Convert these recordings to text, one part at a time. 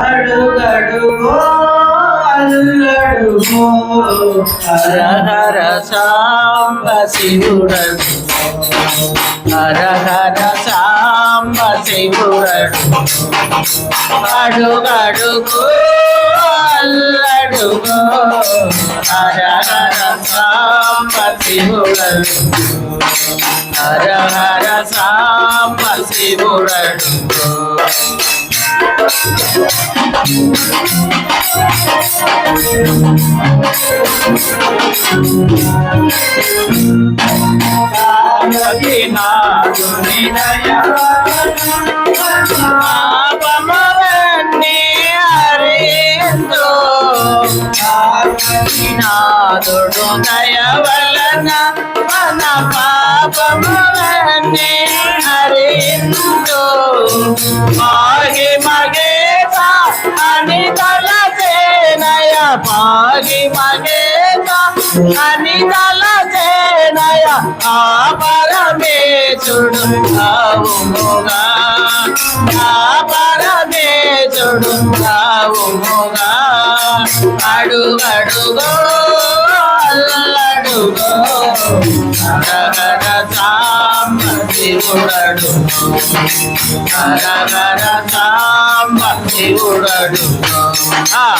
అడుగడుగో అల్లడుగో హర హర సాంబ శివుడడు హర హర సాంబ శివుడడు అడుగడుగో అల్లడుగో హర హర సాంబ శివుడడు హర హర సాంబ శివుడడు నాదుడు దయ వలన మన పాపమవన్నీ హరిందో మాగి మగేత అని తలసేనయ మాగి మగేత అని తలసేనయ ఆ పరమేశుడు కావుముగా ఆ పరమే సాంబ శివుడడు. హరహర సాంబ శివుడడు. ఆ.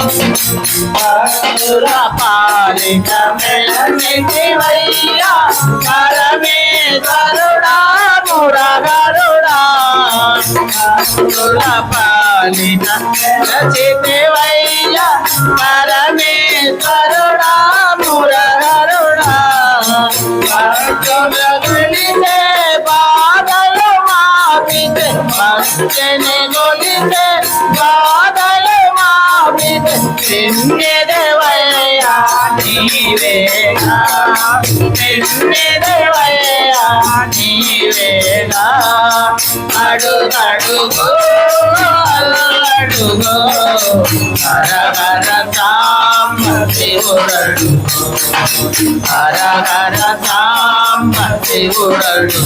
భక్తుల పాలిక మెలనివయ్యా పరమేశ్వరుడా మురగరుడా భక్తుల పాలిక మెలచితివయ్యా పరమేశ్వరుడా మురగరుడా భక్తుల గుడితే బాధలు మాపితే భక్తిని గుడితే నిన్నెదవయ్యా నీవేగా నిన్నెదవయ్యా నీవేగా అడుగడుగో అల్లడుగో హర హర సాంబ శివుడడు హర హర సాంబ శివుడడు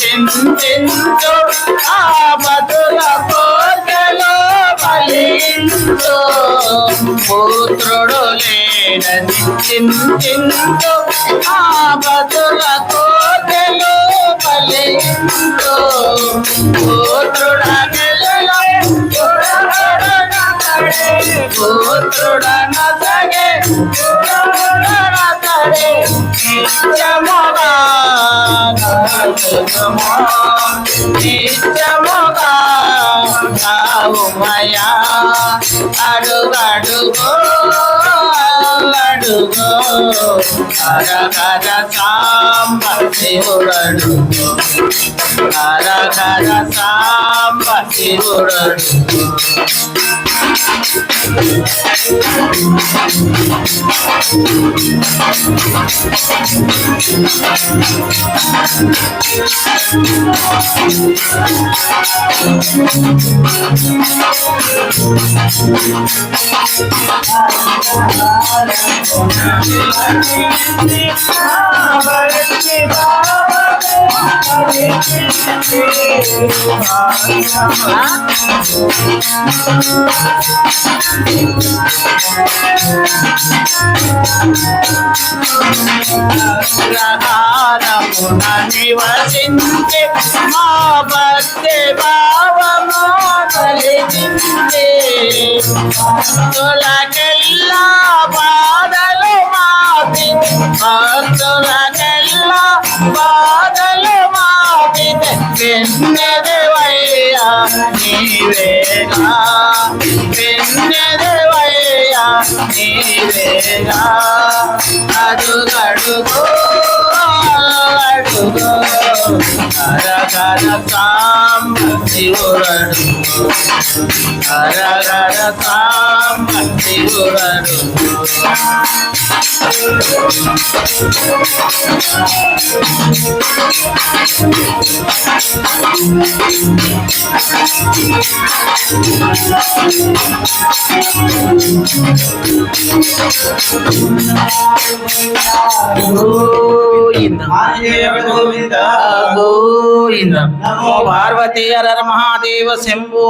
చింతించు ఆ బతుల బలించు పుత్రుడు లేరని చింతించు ఆ బతుల కోటలో బలించు పుత్రుడనెలలో పుత్రుడనసగే పుత్రుడనసగే నిత్యముగా నిత్యముగా కావుమయా అడుగడుగో. హర హర సాంబ శివుడడు హర హర సాంబ శివుడడు గ్రహారమున నివసించే మా భక్తి భావము కలిగించే భక్తులకెల్లా భక్తులకెల్లా బాధలు మాపి వెన్నెదవయ్యా నీవేగా వెన్నెదవయ్యా నీవేగా అడుగడుగో అడుగో హరహర సాంబ శివురడు హరహర సాంబ శివురడు గోవింద గోవింద. గోవింద. నమో పార్వతీ హర మహాదేవ శంభో.